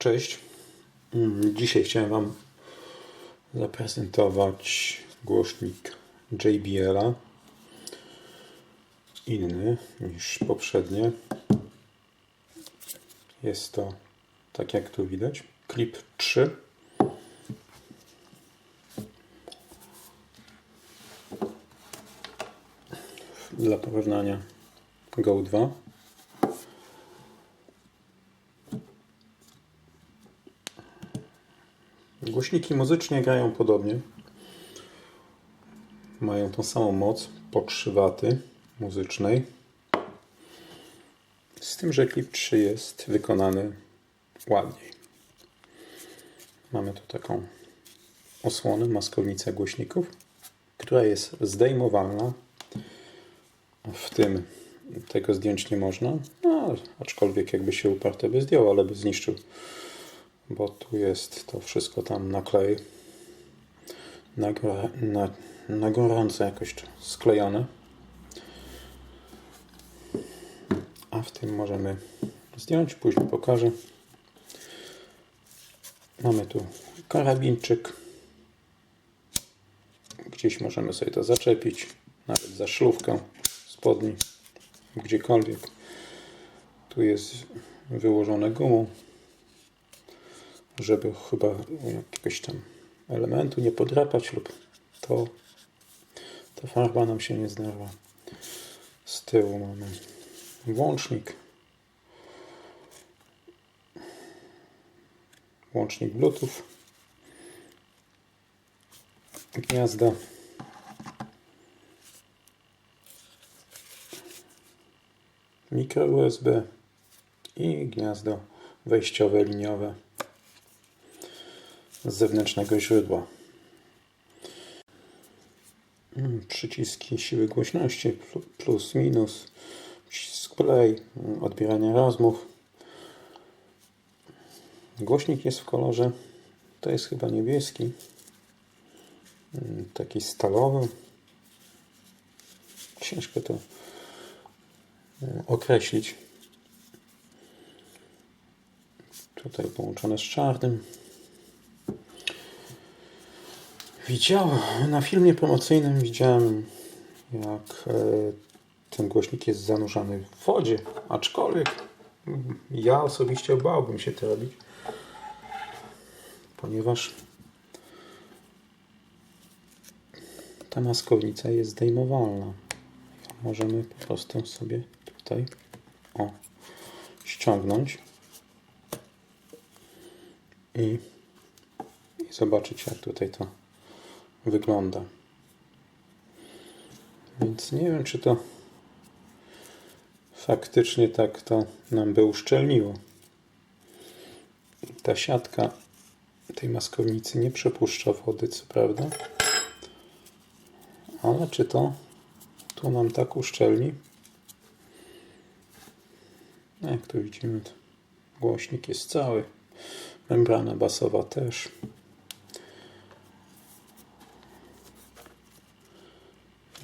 Cześć. Mm, Dzisiaj chciałem Wam zaprezentować głośnik JBL-a. Inny niż poprzednie. Jest to, tak jak tu widać, Clip 3. Dla porównania Go 2. Głośniki muzycznie grają podobnie. Mają tą samą moc po 3 waty muzycznej. Z tym, że klip 3 jest wykonany ładniej. Mamy tu taką osłonę, maskownicę głośników, która jest zdejmowalna. W tym tego zdjąć nie można, no, aczkolwiek jakby się uparł, to by zdjął, ale by zniszczył bo tu jest to wszystko tam na klej. Na, na, na gorąco jakoś sklejone. A w tym możemy zdjąć, później pokażę. Mamy tu karabinczyk. Gdzieś możemy sobie to zaczepić nawet za szlówkę spodni gdziekolwiek. Tu jest wyłożone gumą żeby chyba jakiegoś tam elementu nie podrapać lub to ta farba nam się nie zdarła. Z tyłu mamy włącznik. Łącznik Bluetooth. Gniazda. Mikro USB i gniazdo wejściowe liniowe z zewnętrznego źródła. Mm, Przyciski siły głośności plu- plus, minus, przycisk play, mm, odbieranie rozmów. Głośnik jest w kolorze, to jest chyba niebieski, Mm, taki stalowy. Ciężko to określić. Tutaj połączone z czarnym. Widziałem, na filmie promocyjnym widziałem, jak e, ten głośnik jest zanurzany w wodzie, aczkolwiek ja osobiście bałbym się to robić, ponieważ ta maskownica jest zdejmowalna. Możemy po prostu sobie tutaj o, ściągnąć i, i zobaczyć jak tutaj to wygląda. Więc nie wiem, czy to faktycznie tak to nam by uszczelniło. Ta siatka tej maskownicy nie przepuszcza wody, co prawda. Ale czy to tu nam tak uszczelni? Jak tu widzimy, to głośnik jest cały. Membrana basowa też.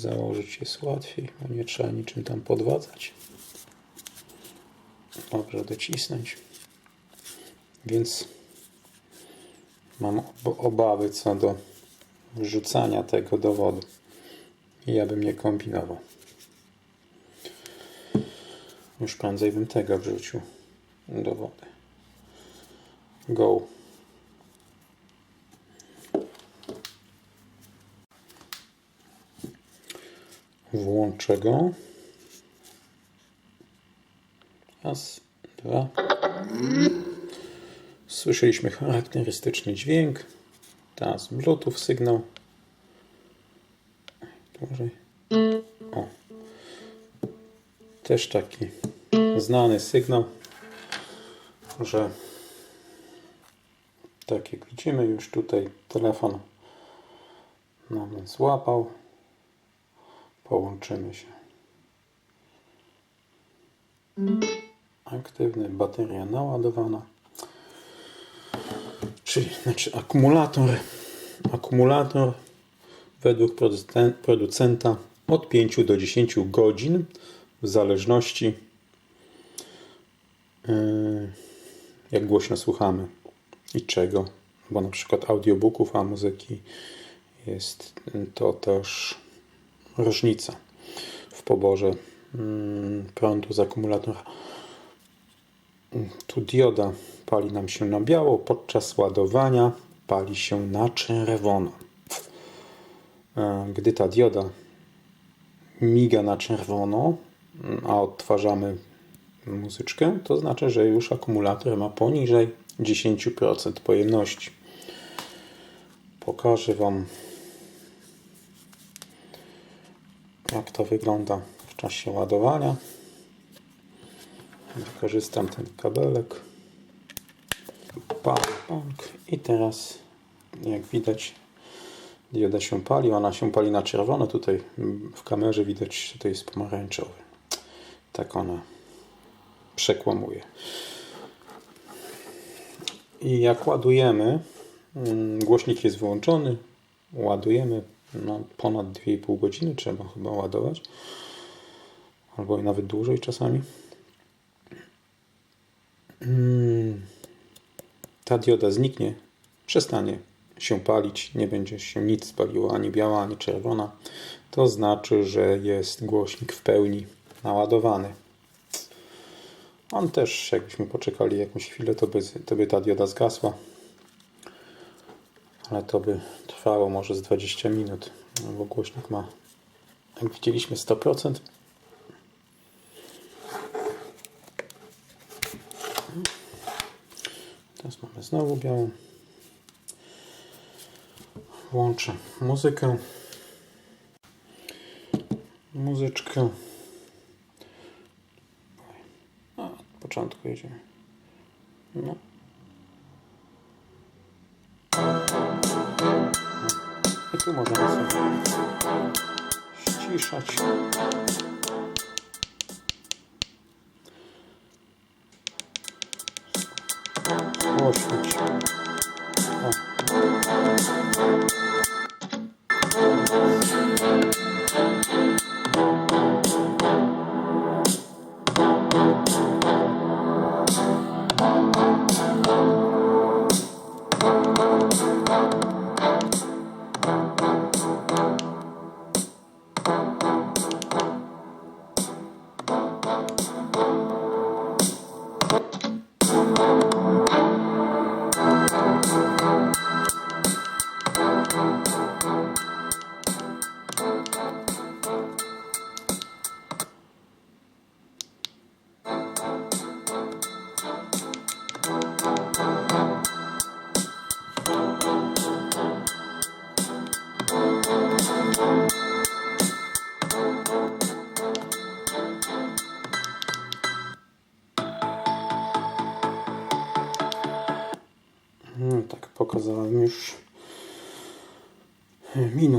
Założyć jest łatwiej, bo nie trzeba niczym tam podwadzać. Dobrze docisnąć. Więc mam ob- obawy co do wrzucania tego do wody. I ja bym nie kombinował. Już prędzej bym tego wrzucił do wody. Go. Włączę go. Raz, dwa. Słyszeliśmy charakterystyczny dźwięk. Teraz Bluetooth sygnał. O. Też taki znany sygnał, że tak jak widzimy już tutaj telefon nam złapał. Połączymy się. Aktywny, bateria naładowana. Czyli znaczy akumulator. Akumulator według producen- producenta od 5 do 10 godzin w zależności yy, jak głośno słuchamy i czego. Bo na przykład audiobooków, a muzyki jest to też różnica w poborze mm, prądu z akumulatora. Tu dioda pali nam się na biało, podczas ładowania pali się na czerwono. E, Gdy ta dioda miga na czerwono, a odtwarzamy muzyczkę, to znaczy, że już akumulator ma poniżej 10% pojemności. Pokażę Wam, jak to wygląda w czasie ładowania. Wykorzystam ten kabelek. Pang. I teraz, jak widać, dioda się pali. Ona się pali na czerwono. Tutaj w kamerze widać, że to jest pomarańczowy. Tak ona przekłamuje. I jak ładujemy, mm, głośnik jest wyłączony, ładujemy no, ponad 2,5 godziny trzeba chyba ładować, albo nawet dłużej czasami. Mm, Ta dioda zniknie, przestanie się palić, nie będzie się nic spaliło, ani biała, ani czerwona. To znaczy, że jest głośnik w pełni naładowany. On też, jakbyśmy poczekali jakąś chwilę, to by, to by ta dioda zgasła. Ale to by trwało może z 20 minut, no bo głośnik ma, jak widzieliśmy, 100%. Teraz mamy znowu białą. Włączę muzykę. Muzyczkę. A, od początku jedziemy. No. Możemy sobie ściszać.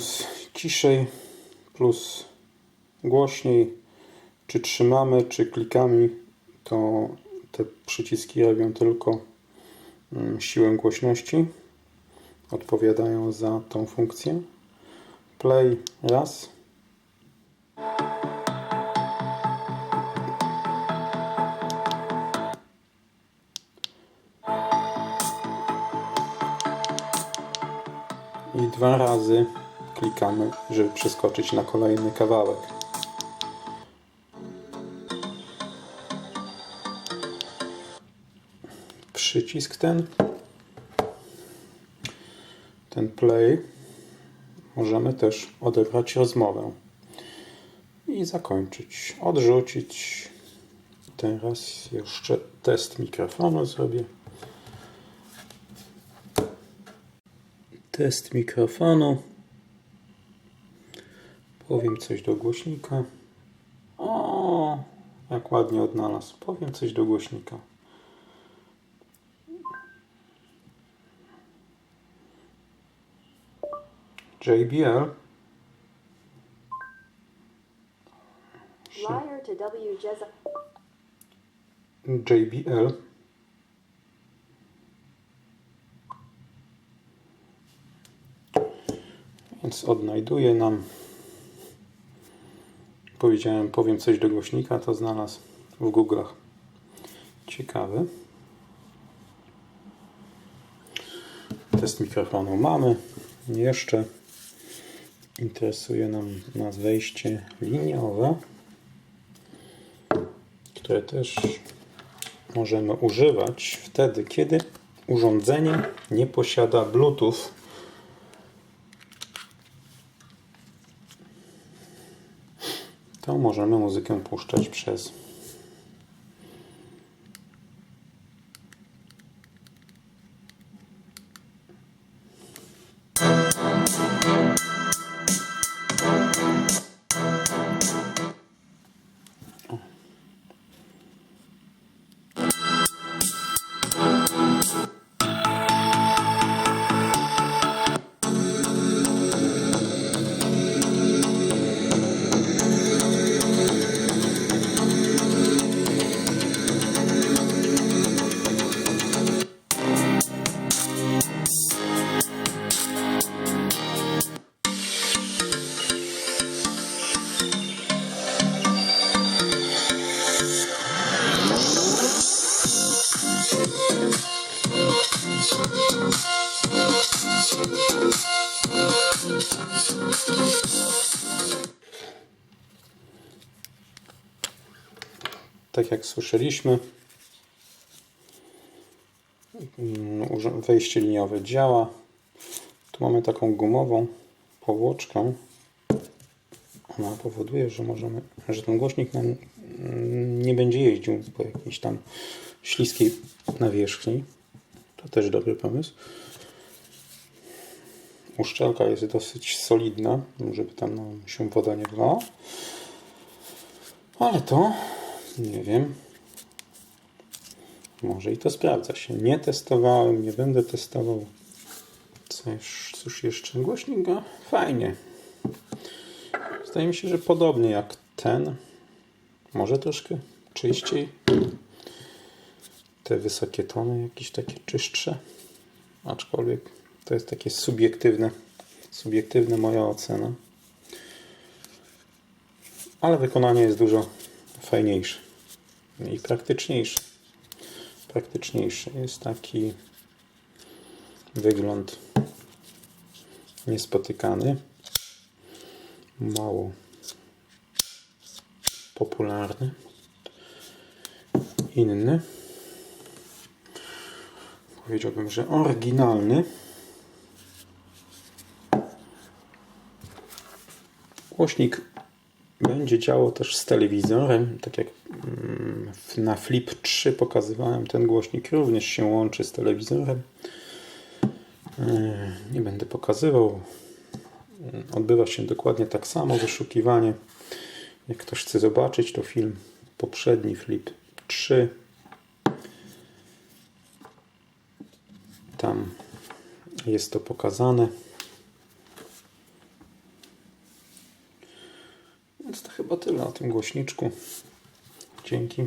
Minus ciszej, plus głośniej. Czy trzymamy, czy klikamy, to te przyciski robią tylko mm, siłę głośności. Odpowiadają za tą funkcję. Play raz. I dwa razy klikamy, żeby przeskoczyć na kolejny kawałek. Przycisk ten, ten play, możemy też odebrać rozmowę i zakończyć, odrzucić. Teraz jeszcze test mikrofonu zrobię. Test mikrofonu. Powiem coś do głośnika. O, jak ładnie odnalazł. Powiem coś do głośnika. JBL. JBL. Więc odnajduje nam powiedziałem, powiem coś do głośnika, to znalazł w Google'ach. Ciekawy. Test mikrofonu mamy. Jeszcze interesuje nam nas wejście liniowe, które też możemy używać wtedy, kiedy urządzenie nie posiada Bluetooth możemy muzykę puszczać przez tak jak słyszeliśmy, mm, wejście liniowe działa. Tu mamy taką gumową powłoczkę. Ona powoduje, że możemy, że ten głośnik nam nie będzie jeździł po jakiejś tam śliskiej nawierzchni. To też dobry pomysł. Uszczelka jest dosyć solidna, żeby tam no, się woda nie wlała. Ale to nie wiem. Może i to sprawdza się. Nie testowałem, nie będę testował. Coś, cóż jeszcze? Głośnik go fajnie. Zdaje mi się, że podobnie jak ten. Może troszkę czyściej. Te wysokie tony jakieś takie czystsze. Aczkolwiek to jest takie subiektywne. Subiektywna moja ocena. Ale wykonanie jest dużo fajniejsze i praktyczniejsze. Praktyczniejszy jest taki wygląd niespotykany, mało popularny, inny. Powiedziałbym, że oryginalny. Głośnik będzie działał też z telewizorem, tak jak mm, na Flip 3 pokazywałem, ten głośnik również się łączy z telewizorem. Yy, Nie będę pokazywał. Odbywa się dokładnie tak samo wyszukiwanie. Jak ktoś chce zobaczyć, to film poprzedni Flip 3. Tam jest to pokazane. Więc to chyba tyle o tym głośniczku. Dzięki.